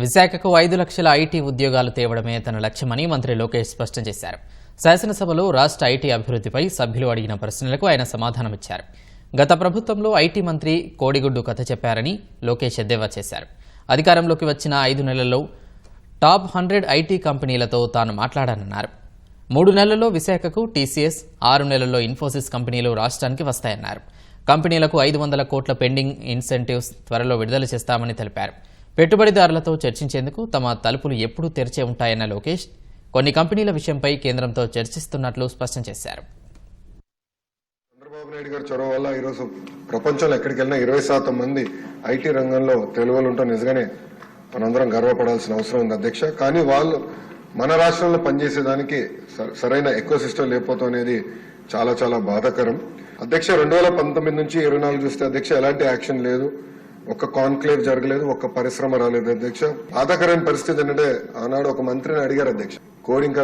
విశాఖకు ఐదు లక్షల ఐటీ ఉద్యోగాలు తేవడమే తన లక్ష్యమని మంత్రి లోకేష్ స్పష్టం చేశారు. శాసనసభలో రాష్ట్ర ఐటీ అభివృద్ధిపై సభ్యులు అడిగిన ప్రశ్నలకు ఆయన సమాధానమిచ్చారు. గత ప్రభుత్వంలో ఐటీ మంత్రి కోడిగుడ్డు కథ చెప్పారని లోకేష్ ఎద్దేవా చేశారు. అధికారంలోకి వచ్చిన ఐదు నెలల్లో టాప్ హండ్రెడ్ ఐటీ కంపెనీలతో తాను మాట్లాడానన్నారు. మూడు నెలల్లో విశాఖకు టీసీఎస్ ఆరు నెలల్లో ఇన్ఫోసిస్ కంపెనీలు రాష్ట్రానికి వస్తాయన్నారు. కంపెనీలకు ఐదు వందల కోట్ల పెండింగ్ ఇన్సెంటివ్స్ త్వరలో విడుదల చేస్తామని తెలిపారు. పెట్టుబడిదారులతో చర్చించేందుకు తమ తలుపులు ఎప్పుడూ తెరిచే ఉంటాయన్న లోకేష్ కొన్ని కంపెనీల విషయంపై కేంద్రంతో చర్చిస్తున్నట్లు స్పష్టం చేశారు. చంద్రబాబు నాయుడు గారి చొరవ వల్ల ఈరోజు ప్రపంచంలో ఎక్కడికి వెళ్ళినా ఇరవై శాతం మంది ఐటీ రంగంలో తెలుగులు ఉంటాం నిజంగానే మనందరం గర్వపడాల్సిన అవసరం ఉంది అధ్యక్ష. కానీ వాళ్ళు మన రాష్ట్రంలో పనిచేసేదానికి స- సరైన ఎక్కువ సిస్టమ్ లేకపోవడం అనేది చాలా చాలా బాధాకరం. అధ్యక్ష రెండు వేల పంతొమ్మిది నుంచి ఇరవై నాలుగు చూస్తే అధ్యక్ష ఎలాంటి యాక్షన్ లేదు. ఒక్క కాన్క్లేవ్ జరగలేదు ఒక్క పరిశ్రమ రాలేదు అధ్యక్ష. బాధాకరమైన పరిస్థితి ఏంటంటే ఆనాడు ఒక మంత్రిని అడిగారు అధ్యక్ష. కోడి ఇంకా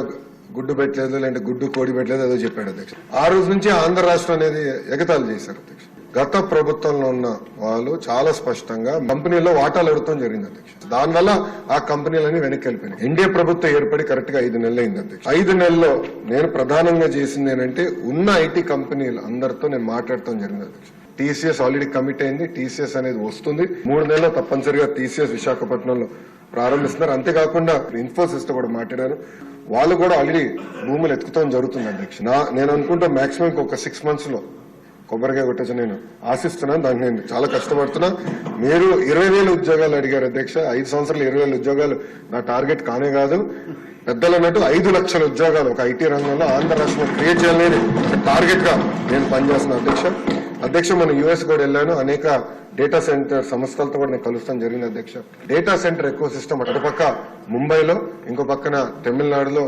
గుడ్డు పెట్టలేదు లేదంటే గుడ్డు కోడి పెట్టలేదు ఏదో చెప్పాడు అధ్యక్ష. ఆ రోజు నుంచి ఆంధ్ర రాష్ట్రం అనేది ఎగతాళి చేశారు అధ్యక్ష. గత ప్రభుత్వంలో ఉన్న వాళ్ళు చాలా స్పష్టంగా కంపెనీలో వాటాలు అడగటం జరిగింది అధ్యక్ష. దానివల్ల ఆ కంపెనీలన్నీ వెనక్కి వెళ్ళిపోయినాయి ఎన్డీఏ ప్రభుత్వం ఏర్పడి కరెక్ట్గా ఐదు నెలలు అయింది అధ్యక్ష. ఐదు నెలల్లో నేను ప్రధానంగా చేసింది ఏంటంటే ఉన్న ఐటీ కంపెనీలు అందరితో నేను మాట్లాడటం జరిగింది అధ్యక్ష. టీసీఎస్ ఆల్రెడీ కమిట్ అయింది టీసీఎస్ అనేది వస్తుంది. మూడు నెలల్లో తప్పనిసరిగా టీసీఎస్ విశాఖపట్నంలో ప్రారంభిస్తున్నారు. అంతేకాకుండా ఇన్ఫోసిస్తో కూడా మాట్లాడారు. వాళ్ళు కూడా ఆల్రెడీ భూములు ఎత్తుకుతాం జరుగుతుంది అధ్యక్ష. నేను అనుకుంటా మాక్సిమం ఒక సిక్స్ మంత్స్లో కొబ్బరికాయ కొట్టచ్చు నేను ఆశిస్తున్నాను. దానికి నేను చాలా కష్టపడుతున్నా. మీరు ఇరవై వేల ఉద్యోగాలు అడిగారు అధ్యక్ష. ఐదు సంవత్సరాలు ఇరవై వేల ఉద్యోగాలు నా టార్గెట్ కానే కాదు. పెద్దలు అన్నట్టు ఐదు లక్షల ఉద్యోగాలు ఒక ఐటీ రంగంలో ఆంధ్ర రాష్ట్రంలో క్రియేట్ చేయాలనేది టార్గెట్గా నేను పనిచేస్తున్నాను అధ్యక్ష. అధ్యక్ష మన యుఎస్ కూడా వెళ్ళాను. అనేక డేటా సెంటర్ సంస్థలతో కూడా నేను కలుస్తాం జరిగింది అధ్యక్ష. డేటా సెంటర్ ఎక్కువ సిస్టమ్ అటుపక్క ముంబైలో ఇంకో పక్కన తమిళనాడులో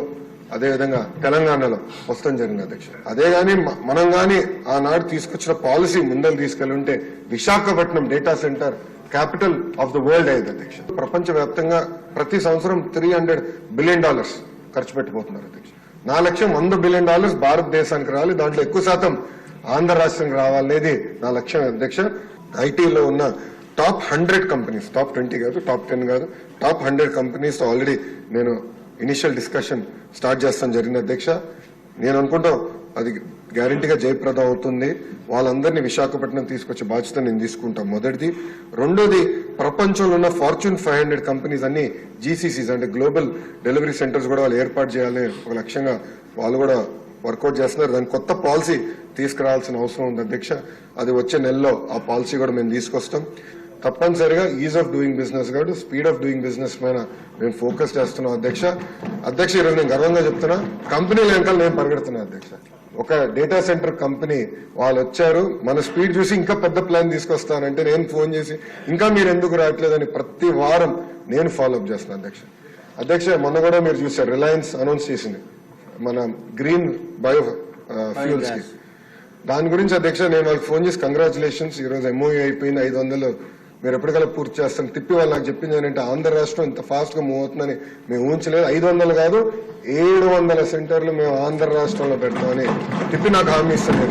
అదేవిధంగా తెలంగాణలో వస్తాం జరిగింది అధ్యక్ష. అదే గాని మనం గాని ఆనాడు తీసుకొచ్చిన పాలసీ ముందలు తీసుకెళ్ళి ఉంటే Visakhapatnam data centre capital of the world అయ్యేది అధ్యక్ష. ప్రపంచవ్యాప్తంగా ప్రతి సంవత్సరం త్రీ హండ్రెడ్ బిలియన్ డాలర్స్ ఖర్చు పెట్టిపోతున్నారు అధ్యక్ష. నా లక్ష్యం వంద బిలియన్ డాలర్స్ భారతదేశానికి రావాలి దాంట్లో ఎక్కువ శాతం ఆంధ్ర రాష్ట్రానికి రావాలనేది నా లక్ష్యం అధ్యక్ష. ఐటీలో ఉన్న top hundred companies top twenty కాదు టాప్ టెన్ కాదు టాప్ హండ్రెడ్ కంపెనీస్ ఆల్రెడీ నేను ఇనిషియల్ డిస్కషన్ స్టార్ట్ చేస్తాను జరిగింది అధ్యక్ష. నేను అనుకుంటా అది గ్యారంటీగా జయప్రదం అవుతుంది. వాళ్ళందరినీ విశాఖపట్నం తీసుకొచ్చే బాధ్యత నేను తీసుకుంటాం. మొదటిది. రెండోది ప్రపంచంలో ఉన్న ఫార్చ్యూన్ ఫైవ్ హండ్రెడ్ కంపెనీస్ అన్ని జీసీసీస్ అంటే గ్లోబల్ డెలివరీ సెంటర్స్ కూడా వాళ్ళు ఏర్పాటు చేయాలని ఒక లక్ష్యంగా వాళ్ళు కూడా వర్కౌట్ చేస్తున్నారు. దాని కొత్త పాలసీ తీసుకురావాల్సిన అవసరం ఉంది అధ్యక్ష. అది వచ్చే నెలలో ఆ పాలసీ కూడా మేము తీసుకొస్తాం. తప్పనిసరిగా ఈజ్ ఆఫ్ డూయింగ్ బిజినెస్ కాదు స్పీడ్ ఆఫ్ డూయింగ్ బిజినెస్ పైన మేము ఫోకస్ చేస్తున్నాం అధ్యక్ష. అధ్యక్ష ఈరోజు నేను గర్వంగా చెప్తున్నా కంపెనీల వెనకాల నేను పరిగెడుతున్నా అధ్యక్ష. ఒక డేటా సెంటర్ కంపెనీ వాళ్ళు వచ్చారు మన స్పీడ్ చూసి ఇంకా పెద్ద ప్లాన్ తీసుకొస్తానంటే నేను ఫోన్ చేసి ఇంకా మీరు ఎందుకు రావట్లేదని ప్రతి వారం నేను ఫాలో అప్ చేస్తున్నాను అధ్యక్ష. అధ్యక్ష మొన్న కూడా మీరు చూసారు రిలయన్స్ అనౌన్స్ చేసింది. మన గ్రీన్ బయో ఫ్యూల్స్కి. దాని గురించి అధ్యక్ష నేను వాళ్ళకి ఫోన్ చేసి కంగ్రాచులేషన్స్ ఈ రోజు ఎంఓఈ అయిపోయింది ఐదు వందలు. మీరు ఎప్పటికల్లా పూర్తి చేస్తాను తిప్పి వాళ్ళు నాకు చెప్పింది ఏంటంటే ఆంధ్ర రాష్ట్రం ఇంత ఫాస్ట్గా మూవ్ అవుతుందని మేము ఊహించలేదు. ఐదు వందలు కాదు ఏడు వందల సెంటర్లు మేము ఆంధ్ర రాష్ట్రంలో పెడతామని తిప్పి నాకు హామీ ఇస్తాను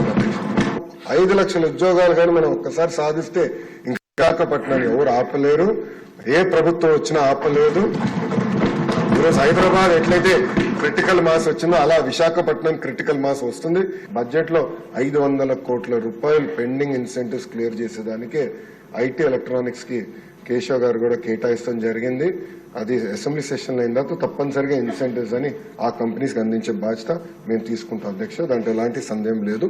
ఐదు లక్షల ఉద్యోగాలు కానీ మనం ఒక్కసారి సాధిస్తే ఇంకా ఎవరు ఆపలేరు. ఏ ప్రభుత్వం వచ్చినా ఆపలేదు. ఈరోజు హైదరాబాద్ ఎట్లయితే క్రిటికల్ మాస్ వచ్చిందో అలా విశాఖపట్నం క్రిటికల్ మాస్ వస్తుంది. బడ్జెట్లో ఐదు వందల కోట్ల రూపాయలు పెండింగ్ ఇన్సెంటివ్స్ క్లియర్ చేసేదానికి ఐటీ ఎలక్ట్రానిక్స్కి కేశవ్ గారు కూడా కేటాయిస్తాం జరిగింది. అది అసెంబ్లీ సెషన్ అయిన తర్వాత తప్పనిసరిగా ఇన్సెంటివ్స్ అని ఆ కంపెనీస్కి అందించే బాధ్యత మేము తీసుకుంటాం అధ్యక్ష. దాంట్లో ఎలాంటి సందేహం లేదు.